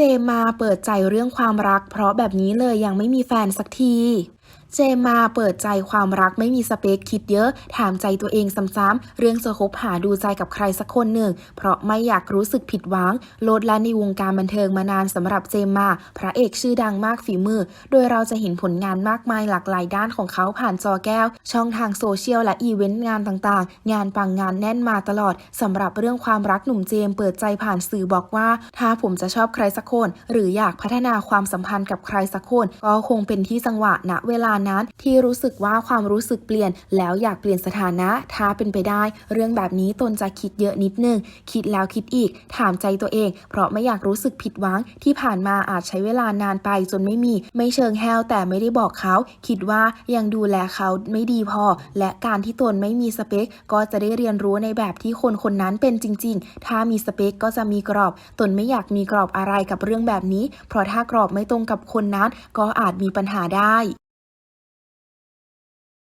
จมมาเปิดใจเรื่องความรัก เพราะแบบนี้เลยยังไม่มีแฟนสักที เจมมาเปิดใจความรักไม่มีสเปคคิดเยอะ ถามใจตัวเองซ้ำๆเรื่องจะคบหาดูใจกับใครสักคนหนึ่ง เพราะไม่อยากรู้สึกผิดหวัง โลดแล่นในวงการบันเทิงมานานสำหรับเจมมา พระเอกชื่อดังมากฝีมือ โดยเราจะเห็นผลงานมากมายหลากหลายด้านของเขาผ่านจอแก้ว ช่องทางโซเชียลและอีเวนต์งานต่างๆ งานปังงานแน่นมาตลอดสำหรับเรื่องความรักหนุ่มเจม เปิดใจผ่านสื่อบอกว่า ถ้าผมจะชอบใครสักคน หรืออยากพัฒนาความสัมพันธ์กับใครสักคนก็คงเป็นที่จังหวะณเวลานั้นที่รู้สึกว่าความรู้สึกเปลี่ยน แล้วอยากเปลี่ยนสถานะ ถ้าเป็นไปได้ เรื่องแบบนี้ตนจะคิดเยอะนิดนึง คิดแล้วคิดอีก ถามใจตัวเอง เพราะไม่อยากรู้สึกผิดหวัง ที่ผ่านมาอาจใช้เวลานานไปจนไม่มี ไม่เชิงแห้วแต่ไม่ได้บอกเขา คิดว่ายังดูแลเขาไม่ดีพอ และการที่ตนไม่มีสเปค ก็จะได้เรียนรู้ในแบบที่คนคนนั้นเป็นจริง ๆ ถ้ามีสเปคก็จะมีกรอบ ตนไม่อยากมีกรอบอะไรกับเรื่องแบบนี้ เพราะถ้ากรอบไม่ตรงกับคนนั้นก็อาจมีปัญหาได้